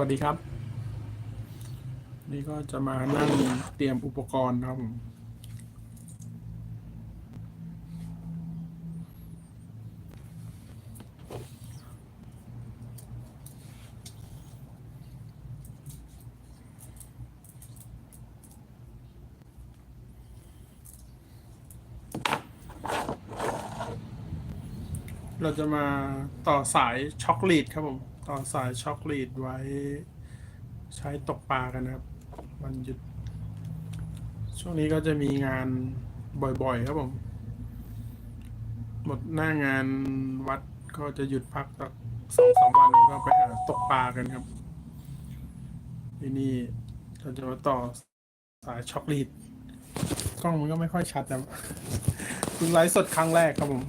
วัสดีครับ นี่ก็จะมานั่งเตรียมอุปกรณ์ครับผมเราจะมาต่อสายช็อกโกแลตครับผม ต่อสายช็อกโกแลตไว้ใช้ตกปลากันนะครับวันหยุด ช่วงนี้ก็จะมีงานบ่อยๆ ครับผม หมดหน้างานวัดก็จะหยุดพักสักสองสามวันก็ไปหาตกปลากันครับ ที่นี่เราจะมาต่อสายช็อกโกแลตกล้องมันก็ไม่ค่อยชัดนะเพิ่ไลฟ์สดครั้งแรกครับผม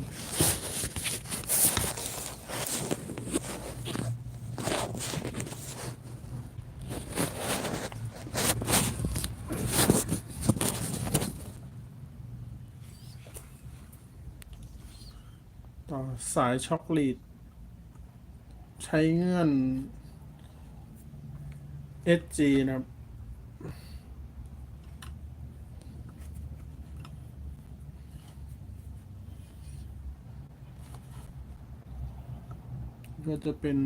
ต่อ สายช็อกโกแลตใช้เงื่อน SG นะครับ ก็จะเป็น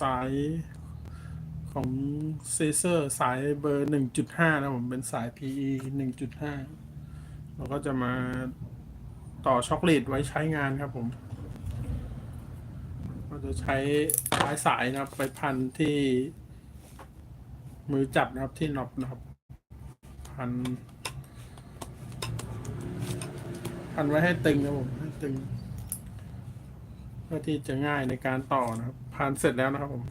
สายของเซเซอร์สายเบอร์ 1.5 นะผมเป็นสาย PE 1.5 เราก็จะมาต่อช็อกโกแลตไว้ใช้งานครับผมก็จะใช้ปลายสายนะครับ ไปพันที่มือจับนะครับที่น็อปนะครับ พัน พันไว้ให้ตึงนะผมให้ตึงเพื่อที่จะง่ายในการต่อนะครับ พันเสร็จแล้วนะครับผม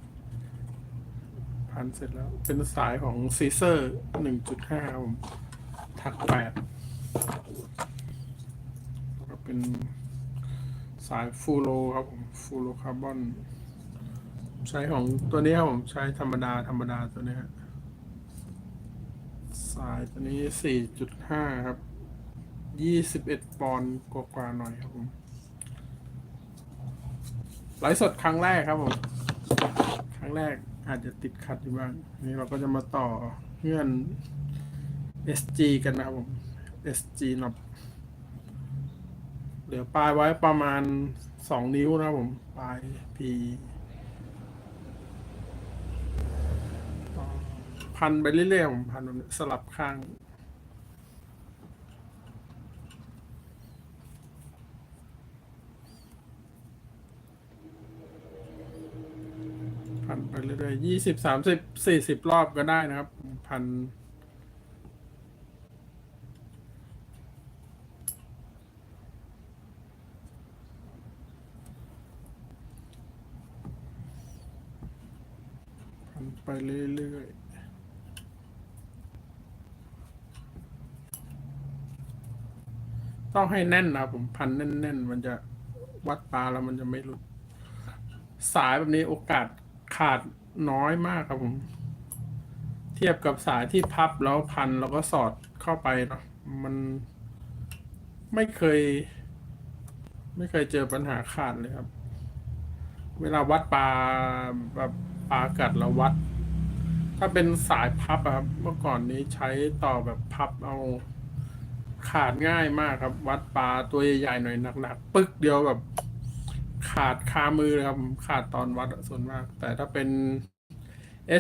พันเสร็จแล้วเป็นสายของซีเซอร์หนึ่งจุดห้าครับผม ถักแปด แล้วก็เป็นสายฟูโรครับผมฟูโรคาร์บอนใช้ของตัวนี้ครับผมใช้ธรรมดาธรรมดาตัวนี้ฮะสายตัวนี้สี่จุดห้าครับยี่สิบเอ็ดปอนด์กว่าๆหน่อยครับผมไลฟ์สดครั้งแรกครับผมครั้งแรกอาจจะติดขัดอยู่บ้างนนี้เราก็จะมาต่อเงื่อน SG กันนะครับผม SG น็อปเหลือปลายไว้ประมาณสองนิ้วนะผมปลาย P พันไปเรื่อยๆผมพันสลับข้างพันไปเรื่อยๆยี่สิบสามสิบสี่สิบรอบก็ได้นะครับ พัน ไปเรื่อยๆต้องให้แน่นนะผมพันแน่นๆ มันจะวัดปลาแล้วมันจะไม่หลุด สายแบบนี้โอกาสขาดน้อยมากครับผม เทียบกับสายที่พับแล้วพันแล้วก็สอดเข้าไปเนาะมันไม่เคย ไม่เคยเจอปัญหาขาดเลยครับ เวลาวัดปลาแบบ ปลากัดเราวัด ถ้าเป็นสายพับอะครับ เมื่อก่อนนี้ใช้ต่อแบบพับเอาขาดง่ายมากครับ วัดปลาตัวใหญ่ๆหน่อยหนักๆปึ๊กเดียวแบบ ขาดคามือเลยครับ ขาดตอนวัดส่วนมาก แต่ถ้าเป็น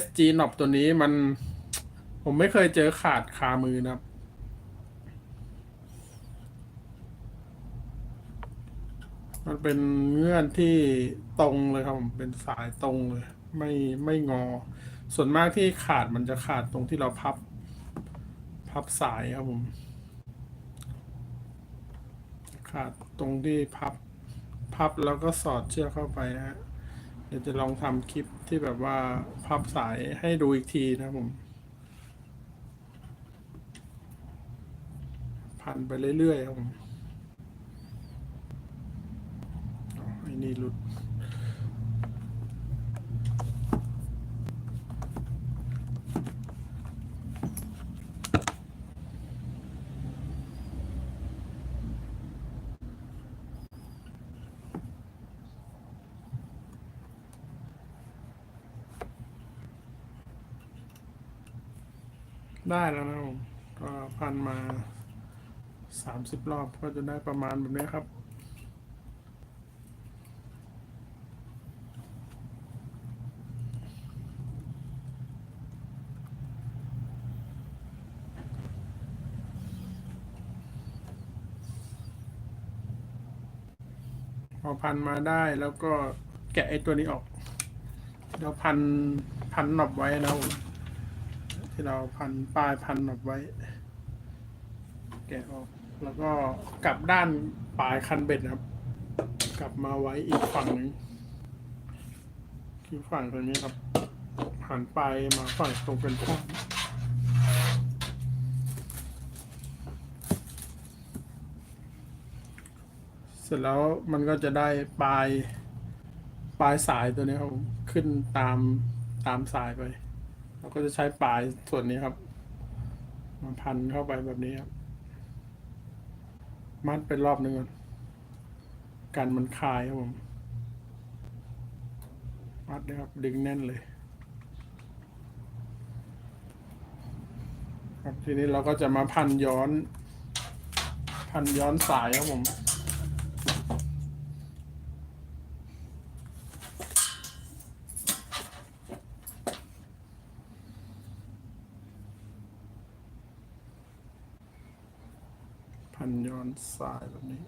SG หนอบตัวนี้มัน ผมไม่เคยเจอขาดคามือนะครับมันเป็นเงื่อนที่ตรงเลยครับผมเป็นสายตรงเลย ไม่ไม่งอ ส่วนมากที่ขาดมันจะขาดตรงที่เราพับ พับสายครับผม ขาดตรงที่พับ พับแล้วก็สอดเชือกเข้าไปนะฮะเดี๋ยวจะลองทำคลิปที่แบบว่าพับสายให้ดูอีกทีนะผมพันไปเรื่อยๆครับผมอ๋อไอ้นี่หลุด ได้แล้วนะผมก็พันมาสามสิบรอบก็จะได้ประมาณแบบนี้ครับ พอพันมาได้แล้วก็แกะไอ้ตัวนี้ออกเราพันพันหนอบไว้นะผม ที่เราพันปลายพันหนอบไว้ แกะออก แล้วก็กลับด้านปลายคันเบ็ดนะครับ กลับมาไว้อีกฝั่งหนึ่งคือฝั่งตรงนี้ครับหันไปมาฝั่งตรงกันข้ามเสร็จแล้วมันก็จะได้ปลาย ปลายสายตัวนี้ครับขึ้นตามตามสายไป เราก็จะใช้ปลายส่วนนี้ครับ มาพันเข้าไปแบบนี้ครับ มัดเป็นรอบหนึ่งก่อนกันมันคลายครับผม มัดนะครับ ดึงแน่นเลย ครับทีนี้เราก็จะมาพันย้อน พันย้อนสายครับผม พันย้อนสายแบบนี้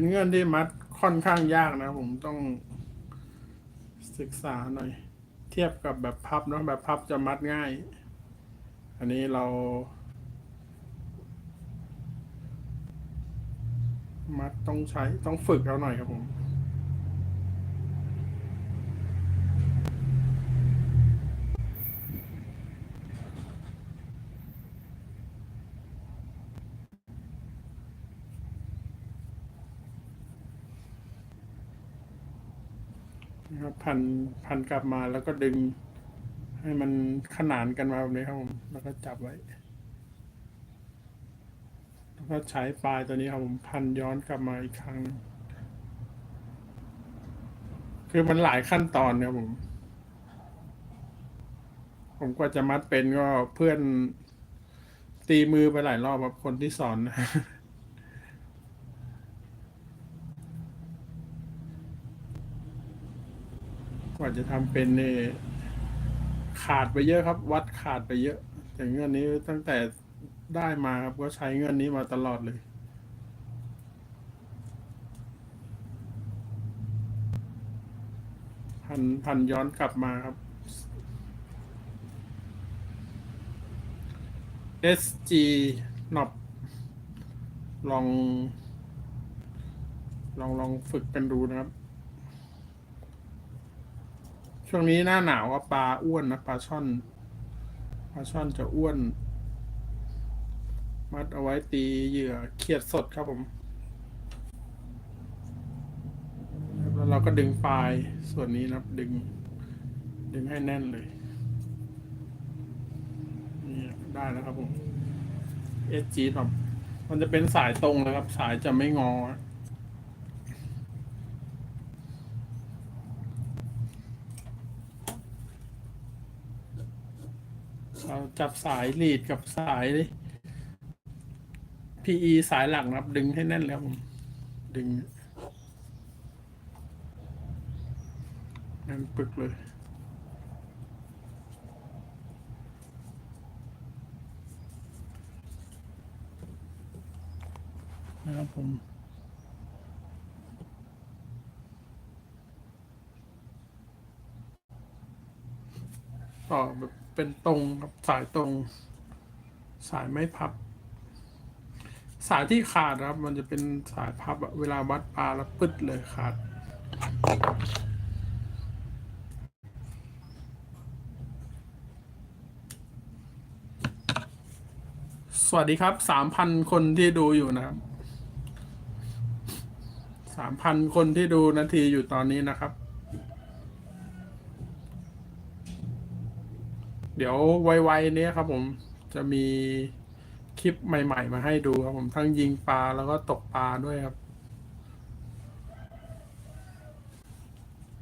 เป็นเงื่อนที่มัดค่อนข้างยากนะ ผมต้องศึกษาหน่อย เทียบกับแบบพับเนาะแบบพับจะมัดง่าย อันนี้เรา มัดต้องใช้ต้องฝึกเอาหน่อยครับผม พันพันกลับมาแล้วก็ดึง ให้มันขนานกันมาแบบนี้ครับผม แล้วก็จับไว้ แล้วก็ใช้ปลายตัวนี้ครับผมพันย้อนกลับมาอีกครั้ง คือมันหลายขั้นตอนเนี่ยผม ผมกว่าจะมัดเป็นก็เพื่อนตีมือไปหลายรอบครับคนที่สอนนะ กว่าจะทำเป็นเนี่ยขาดไปเยอะครับ วัดขาดไปเยอะ แต่เงื่อนนี้ตั้งแต่ได้มาครับก็ใช้เงื่อนนี้มาตลอดเลย พันพันย้อนกลับมาครับ SG นอบลอง ลองลองฝึกกันดูนะครับ ช่วงนี้หน้าหนาวอะปลาอ้วนนะปลาช่อนปลาช่อนจะอ้วน มัดเอาไว้ตีเหยื่อเขียดสดครับผม แล้วเราก็ดึงปลายส่วนนี้นะดึง ดึงให้แน่นเลยนี่ได้แล้วครับผม SG ครับมันจะเป็นสายตรงเลยครับ สายจะไม่งอ เรา จับสายลีดกับสาย PE สายหลักนะครับ ดึงให้แน่นแล้วผมดึงแน่นปึกเลยนะครับผมต่อแบบ เป็นตรงกับสายตรง สายไม่พับ สายที่ขาดครับ มันจะเป็นสายพับอะเวลาวัดปลาแล้วปึ๊ดเลยขาดสสวัสดีครับ สามพันคนที่ดูอยู่นะครับ สามพันคนที่ดูนาทีอยู่ตอนนี้นะครับ เดี๋ยวไวๆนี้ครับผมจะมีคลิปใหม่ ๆ มาให้ดูครับผมทั้งยิงปลาแล้วก็ตกปลาด้วยครับ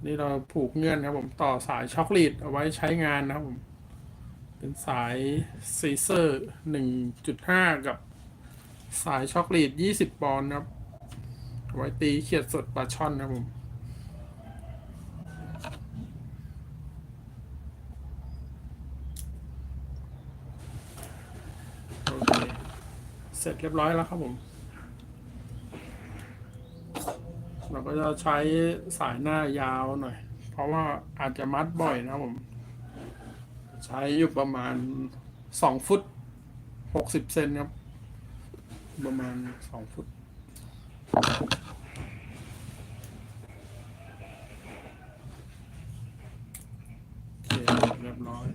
นี่เราผูกเงื่อนครับผมต่อสายช็อกโกแลตเอาไว้ใช้งานนะครับผม เป็นสายซีเซอร์หนึ่งจุดห้ากับสายช็อกโกแลตยี่สิบปอนด์ครับ ไว้ตีเขียดสดปลาช่อนนะครับผม โอเค เสร็จเรียบร้อยแล้วครับผม เราก็จะใช้สายหน้ายาวหน่อย เพราะว่าอาจจะมัดบ่อยนะครับผม ใช้อยู่ประมาณสองฟุตหกสิบเซนครับ ประมาณสองฟุต โอเคเรียบร้อย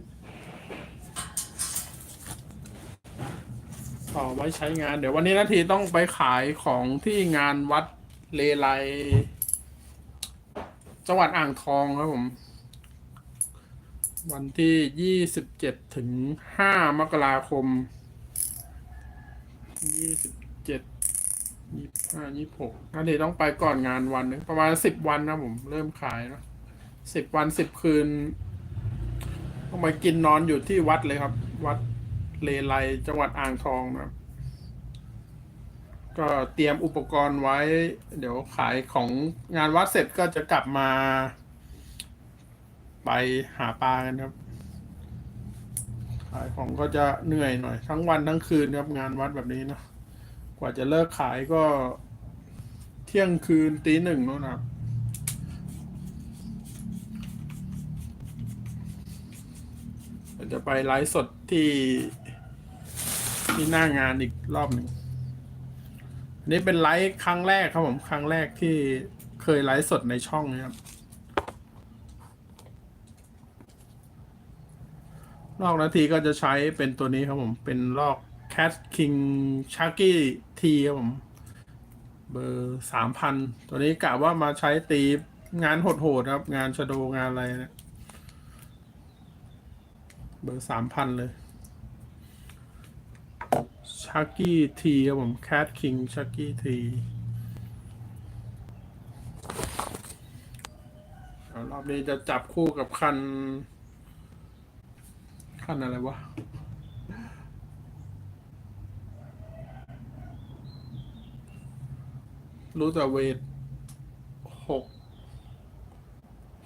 ต่อไว้ใช้งาน เดี๋ยววันนี้นาทีต้องไปขายของที่งานวัดเลไลจังหวัดอ่างทองครับผม วันที่ยี่สิบเจ็ดถึงห้ามกราคมยี่สิบเจ็ดยี่ห้ายี่หกนาทีต้องไปก่อนงานวันหนึงประมาณสิบวันนะผมเริ่มขายเนะสิบวันสิบคืนต้องไปกินนอนอยู่ที่วัดเลยครับ วัดเลไลจังหวัดอ่างทองนะครับ ก็เตรียมอุปกรณ์ไว้ เดี๋ยวขายของงานวัดเสร็จก็จะกลับมา ไปหาปลากันครับ ขายของก็จะเหนื่อยหน่อย ทั้งวันทั้งคืนครับงานวัดแบบนี้เนะกว่าจะเลิกขายก็เที่ยงคืนตีหนึ่งนู่นนะครับจะไปไลฟ์สดที่ที่หน้างานอีกรอบหนึ่ง อันนี้เป็นไลฟ์ครั้งแรกครับผมครั้งแรกที่เคยไลฟ์สดในช่องนะครับลอกนาทีก็จะใช้เป็นตัวนี้ครับผม เป็นลอก Cat King c h a k y T ครับผม เบอร์สามพันตัวนี้กะว่ามาใช้ตีงานโหดๆครับ งานชะโดงานอะไรเนะเบอร์สามพันเลย ชักกี้ทีครับผมแคทคิงชักกี้ทีรอบนี้จะจับคู่กับคัน คันอะไรวะรู้แต่เวทหก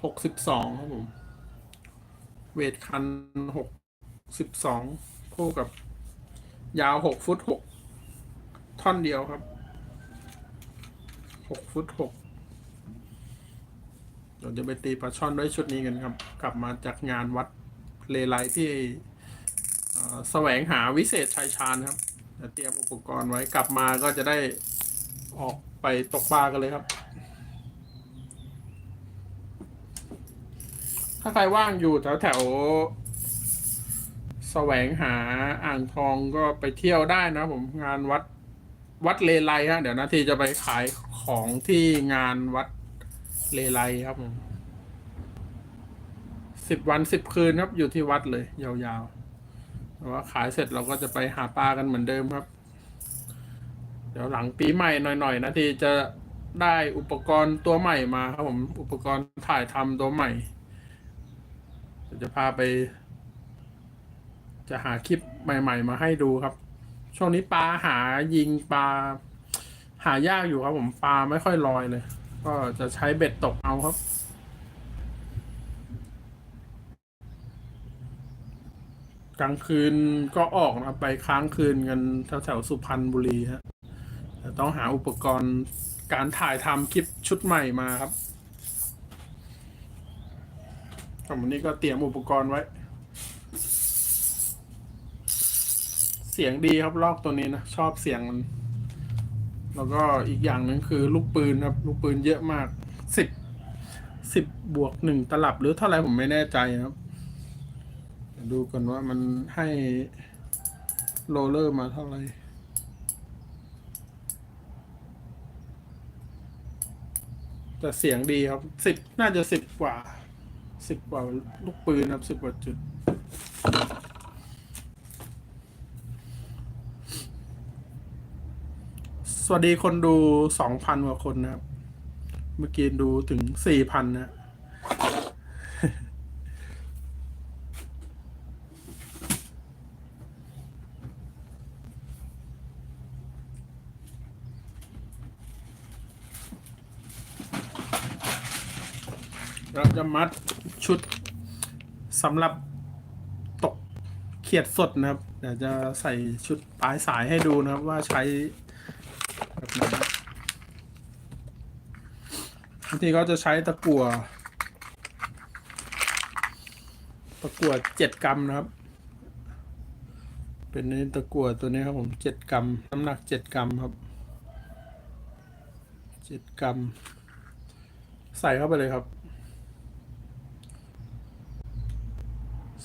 หกสิบสองครับผม เวทคันหกสิบสองคู่กับ ยาวหกฟุตหกท่อนเดียวครับหกฟุตหกเดี๋ยวจะไปตีปลาช่อนด้วยชุดนี้กันครับ กลับมาจากงานวัดเลไลที่แสวงหาวิเศษชัยชาญครับเตรียมอุปกรณ์ไว้กลับมาก็จะได้ออกไปตกปลากันเลยครับ ถ้าใครว่างอยู่แถวแถว แสวงหาอ่างทองก็ไปเที่ยวได้นะผมงานวัดวัดเลไลฮะเดี๋ยวนาทีจะไปขายของที่งานวัดเลไลครับผมสิบวันสิบคืนครับ อยู่ที่วัดเลย ยาวๆแต่ว่าขายเสร็จเราก็จะไปหาปลากันเหมือนเดิมครับ เดี๋ยวหลังปีใหม่หน่อยๆนาทีจะได้อุปกรณ์ตัวใหม่มาครับผมอุปกรณ์ถ่ายทำตัวใหม่จะพาไป จะหาคลิปใหม่ ๆ มาให้ดูครับ ช่วงนี้ปลาหายิงปลาหายากอยู่ครับ ผมปลาไม่ค่อยลอยเลย ก็จะใช้เบ็ดตกเอาครับกลางคืนก็ออกนะไปค้างคืนกันแถวๆสุพรรณบุรีฮะแต่ต้องหาอุปกรณ์การถ่ายทำคลิปชุดใหม่มาครับวันนี้ก็เตรียมอุปกรณ์ไว้ เสียงดีครับลอกตัวนี้นะ ชอบเสียงมัน แล้วก็อีกอย่างหนึ่งคือลูกปืนครับ ลูกปืนเยอะมากสิบสิบบวกหนึ่งตลับหรือเท่าไรผมไม่แน่ใจนะครับ ดูก่อนว่ามันให้โรลเลอร์มาเท่าไหร่แต่เสียงดีครับสิบน่าจะสิบกว่าสิบกว่าลูกปืนครับสิบกว่าจุด สวัสดีคนดูสองพันกว่าคนนะครับ เมื่อกี้ดูถึงสี่พันนะเราจะมัดชุดสำหรับตกเขียดสดนะครับเดี๋ยวจะใส่ชุดปลายสายให้ดูนะครับว่าใช้แบบไหนบาง ทีเขาจะใช้ตะกั่วตะกั่วเจ็ดกรัมนะครับ เป็นนี่ตะกั่วตัวนี้ครับผมเจ็ดกรัมน้ำหนักเจ็ดกรัมครับเจ็ดกรัม ใส่เข้าไปเลยครับ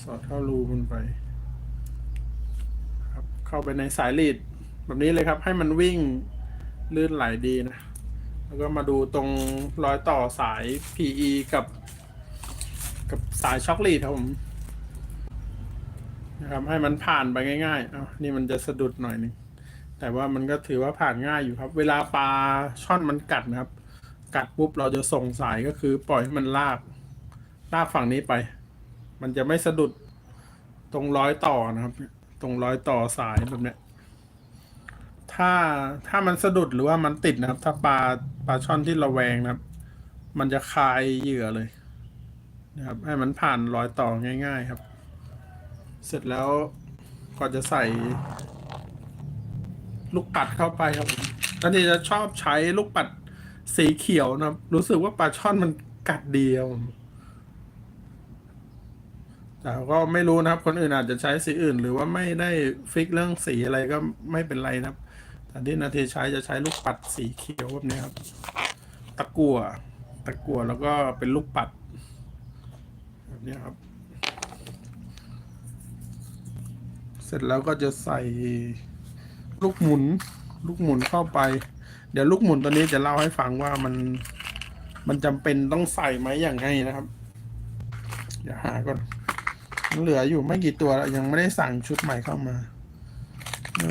สอดเข้ารูมันไปครับเข้าไปในสายลีดแบบนี้เลยครับ ให้มันวิ่งลื่นไหลดีนะ แล้วก็มาดูตรงรอยต่อสาย PE กับ กับสายช็อคลีดครับผมนะครับให้มันผ่านไปง่ายๆอ้านี่มันจะสะดุดหน่อยนึงแต่ว่ามันก็ถือว่าผ่านง่ายอยู่ครับ เวลาปลาช่อนมันกัดนะครับ กัดปุ๊บเราจะส่งสายก็คือปล่อยให้มันลากลากฝั่งนี้ไป มันจะไม่สะดุดตรงร้อยต่อนะครับ ตรงร้อยต่อสายแบบเนี้ย ถ้าถ้ามันสะดุดหรือว่ามันติดนะครับ ถ้าปลาปลาช่อนที่ระแวงนะครับ มันจะคายเหยื่อเลย นะครับ ให้มันผ่านรอยต่อง่าย ๆครับ เสร็จแล้วก็จะใส่ ลูกปัดเข้าไปครับผมตอนนี้จะชอบใช้ลูกปัดสีเขียวนะครับ รู้สึกว่าปลาช่อนมันกัดเดีครับผมแต่ก็ไม่รู้นะครับ คนอื่นอาจจะใช้สีอื่น หรือว่าไม่ได้ฟิกเรื่องสีอะไรก็ไม่เป็นไรนะครับ แต่ที่นาทีใช้จะใช้ลูกปัดสีเขียวแบบนี้ครับ ตะกั่วตะกั่วแล้วก็เป็นลูกปัด แบบนี้ครับ เสร็จแล้วก็จะใส่ลูกหมุน ลูกหมุนเข้าไป เดี๋ยวลูกหมุนตัวนี้จะเล่าให้ฟังว่ามันมันจำเป็นต้องใส่ไหมอย่างไงนะครับเดี๋ยวหาก่อนมันเหลืออยู่ไม่กี่ตัวแล้วยังไม่ได้สั่งชุดใหม่เข้ามา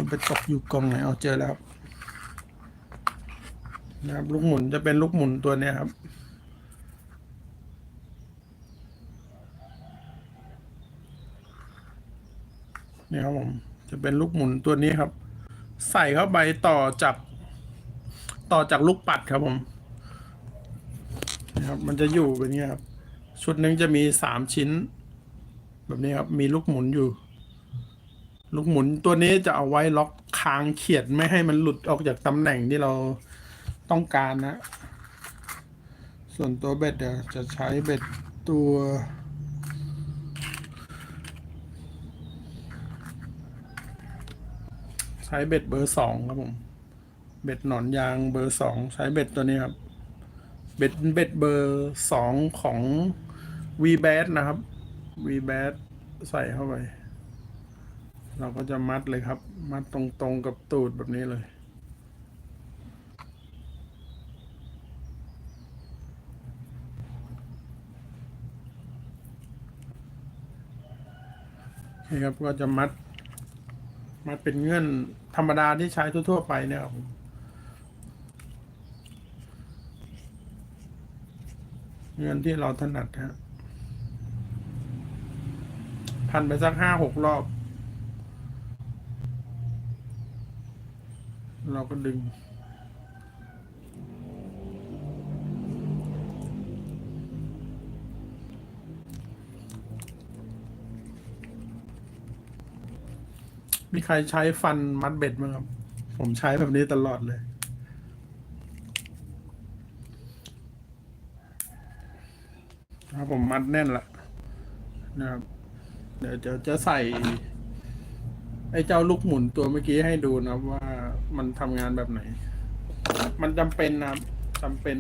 ไปตกอยู่กล่องไหนเอาเจอแล้วครับนะครับลูกหมุนจะเป็นลูกหมุนตัวเนี้ยครับ นี่ครับผมจะเป็นลูกหมุนตัวนี้ครับ ใส่เข้าไปต่อจากต่อจากลูกปัดครับผมนะครับ มันจะอยู่เป็นเงี้ยครับ ชุดหนึ่งจะมีสามชิ้น แบบนี้ครับ มีลูกหมุนอยู่ ลูกหมุนตัวนี้จะเอาไว้ล็อกคางเขียดไม่ให้มันหลุดออกจากตำแหน่งที่เราต้องการนะ ส่วนตัวเบ็ดเดี๋ยวจะใช้เบ็ดตัวใช้เบ็ดเบอร์สองครับผม เบ็ดหนอนยางเบอร์สองใช้เบ็ดตัวนี้ครับ เบ็ดเบ็ดเบอร์สองของ v b a t นะครับ v b a t ใส่เข้าไป เราก็จะมัดเลยครับ มัดตรงๆกับตูดแบบนี้เลยโอเครับก็จะมัด มัดเป็นเงื่อนธรรมดาที่ใช้ทั่วๆไปเนี่ยครับเงื่อนที่เราถนัดฮะพันไปสักห้าหกรอบ เราก็ดึง มีใครใช้ฟันมัดเบ็ดไหมครับ ผมใช้แบบนี้ตลอดเลยครับผมมัดแน่นละนะครับ เดี๋ยวจะจะใส่ ไอ้เจ้าลูกหมุนตัวเมื่อกี้ให้ดูนะว่า มันทำงานแบบไหน มันจำเป็นนะครับจำเป็น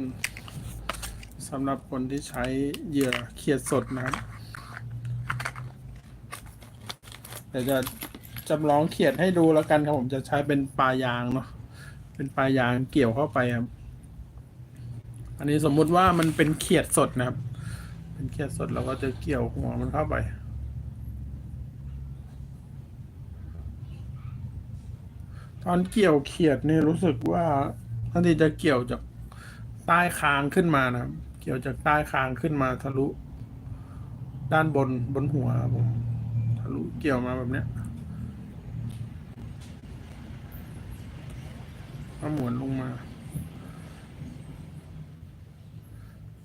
สำหรับคนที่ใช้เหยื่อเขียดสดนะครับเดี๋ยวจะจำลองเขียดให้ดูแล้วกันครับผมจะใช้เป็นปลายางเนาะเป็นปลายางเกี่ยวเข้าไปครับ อันนี้สมมุติว่ามันเป็นเขียดสดนะครับ เป็นเขียดสดเราก็จะเกี่ยวหัวมันเข้าไป ตอนเกี่ยวเขียดนี่รู้สึกว่าทันทีจะเกี่ยวจากใต้คางขึ้นมานะครับ เกี่ยวจากใต้คางขึ้นมาทะลุ ด้านบนบนหัวผมทะลุเกี่ยวมาแบบเนี้ยก็หมุนลงมา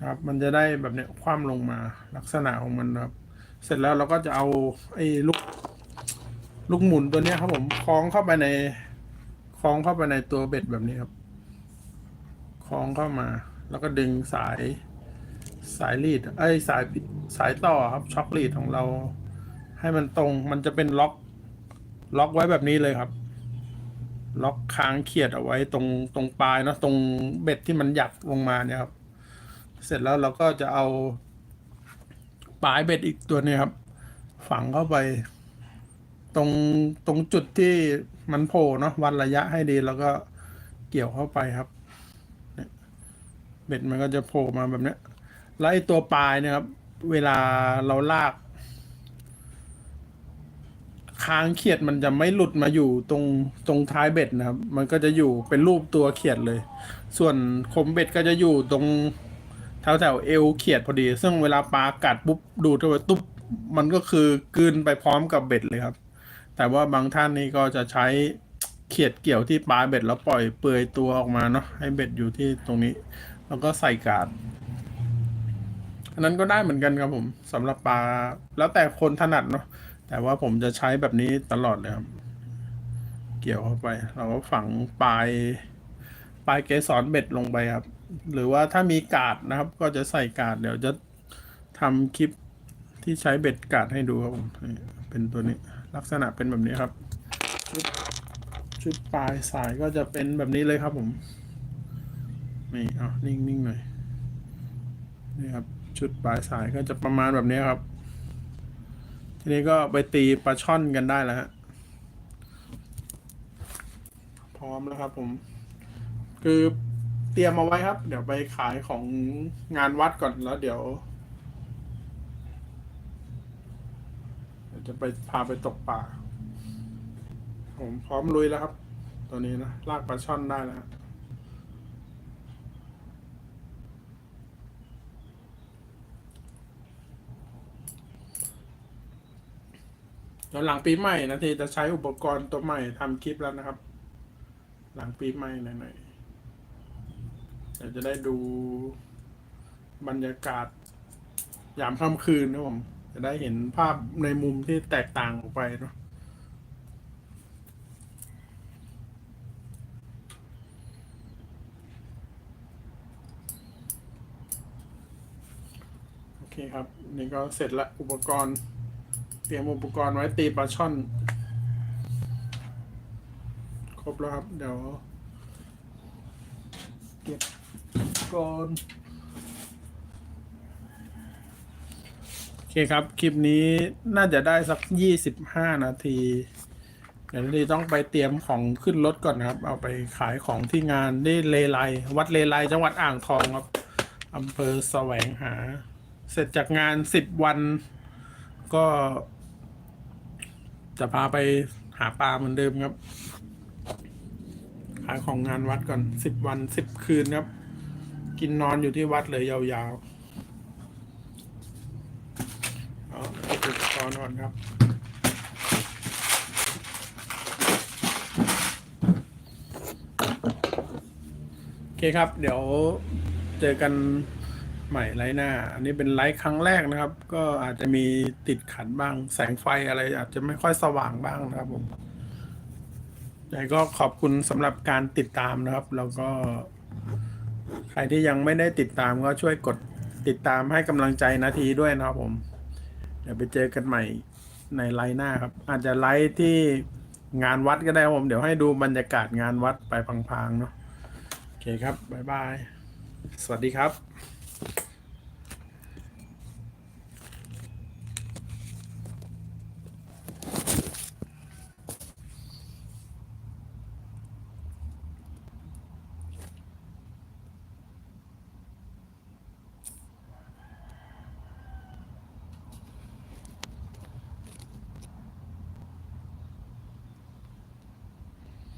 ครับ มันจะได้แบบเนี้ยคว่ำลงมาลักษณะของมันครับ เสร็จแล้วเราก็จะเอาไอ้ลูกลูกหมุนตัวเนี้ยครับผมคล้องเข้าไปใน คล้องเข้าไปในตัวเบ็ดแบบนี้ครับ คล้องเข้ามา แล้วก็ดึงสายสายรีดไอ้สายสายต่อครับช็อครีดของเรา ให้มันตรงมันจะเป็นล็อก ล็อกไว้แบบนี้เลยครับ ล็อกค้างเขียดเอาไว้ตรงตรงปลายเนะตรงเบ็ดที่มันหยักลงมาเนี่ยครับ เสร็จแล้วเราก็จะเอาปลายเบ็ดอีกตัวนี้ครับ ฝังเข้าไป ตรงตรงจุดที่มันโผล่เนาะวัดระยะให้ดีแล้วก็เกี่ยวเข้าไปครับเบ็ดมันก็จะโผล่มาแบบนี้แล้วไอ้ตัวปลายเนี่ยครับ เวลาเราลาก ค้างเขียดมันจะไม่หลุดมาอยู่ตรงตรงท้ายเบ็ดนะครับ มันก็จะอยู่เป็นรูปตัวเขียดเลย ส่วนคมเบ็ดก็จะอยู่ตรงแถวแถวเอวเขียดพอดี ซึ่งเวลาปลากัดปุ๊บดูดเข้าไปตุ๊บมันก็คือกลืนไปพร้อมกับเบ็ดเลยครับ แต่ว่าบางท่านนี่ก็จะใช้เขียดเกี่ยวที่ปลายเบ็ดแล้วปล่อยเปลือยตัวออกมาเนาะให้เบ็ดอยู่ที่ตรงนี้ แล้วก็ใส่กาดอันนั้นก็ได้เหมือนกันครับผมสำหรับปลาแล้วแต่คนถนัดเนาะแต่ว่าผมจะใช้แบบนี้ตลอดเลยครับ เกี่ยวเข้าไป เราก็ฝังปลายปลายเกสรเบ็ดลงไปครับ หรือว่าถ้ามีกาดนะครับ ก็จะใส่กาดเดี๋ยวจะทำคลิปที่ใช้เบ็ดกาดให้ดูครับผมเป็นตัวนี้ ลักษณะเป็นแบบนี้ครับชุดชุดปลายสายก็จะเป็นแบบนี้เลยครับผม นี่เอานิ่งๆหน่อย นี่ครับ ชุดปลายสายก็จะประมาณแบบนี้ครับ ทีนี้ก็ไปตีปลาช่อนกันได้แล้วฮะ พร้อมแล้วครับผม คือเตรียมเอาไว้ครับ เดี๋ยวไปขายของงานวัดก่อนแล้วเดี๋ยว เดี๋ยว จะไปพาไปตกป่า ผมพร้อมลุยแล้วครับ ตัวนี้นะลากปลาช่อนได้แล้วฮะเดี๋ยวหลังปีใหม่นะทีจะใช้อุปกรณ์ตัวใหม่ทำคลิปแล้วนะครับ หลังปีใหม่หน่อยๆเดี๋ยวจะได้ดูบรรยากาศยามค่ำคืนนะผม จะได้เห็นภาพในมุมที่แตกต่างออกไปเนาะโอเคครับ นี่ก็เสร็จละอุปกรณ์ เตรียมอุปกรณ์ไว้ตีปลาช่อน ครบแล้วครับ เดี๋ยว เก็บก่อนโอเคครับ คลิปนี้น่าจะได้สักยี่สิบห้านาที เดี๋ยวนี้ต้องไปเตรียมของขึ้นรถก่อนครับ เอาไปขายของที่งานที่เลไลวัดเลไลจังหวัดอ่างทองครับอำเภอแสวงหา เสร็จจากงานสิบวัน ก็ จะพาไปหาปลาเหมือนเดิมครับ ขายของงานวัดก่อนสิบวันสิบคืนครับ กินนอนอยู่ที่วัดเลยยาวๆเอาไป ตอนก่อนครับ โอเคครับ เดี๋ยวเจอกันใหม่ไลฟ์หน้า อันนี้เป็นไลฟ์ครั้งแรกนะครับ ก็อาจจะมีติดขัดบ้าง แสงไฟอะไรอาจจะไม่ค่อยสว่างบ้างนะครับผมยังก็ขอบคุณสำหรับการติดตามนะครับ แล้วก็ ใครที่ยังไม่ได้ติดตามก็ช่วยกดติดตามให้กำลังใจนาทีด้วยนะครับผม ดี๋ยวไปเจอกันใหม่ในไลฟ์หน้าครับ อาจจะไลฟ์ที่งานวัดก็ได้ครับผม เดี๋ยวให้ดูบรรยากาศงานวัดไปพังๆเนาะโอเคครับบ๊ายบาย สวัสดีครับ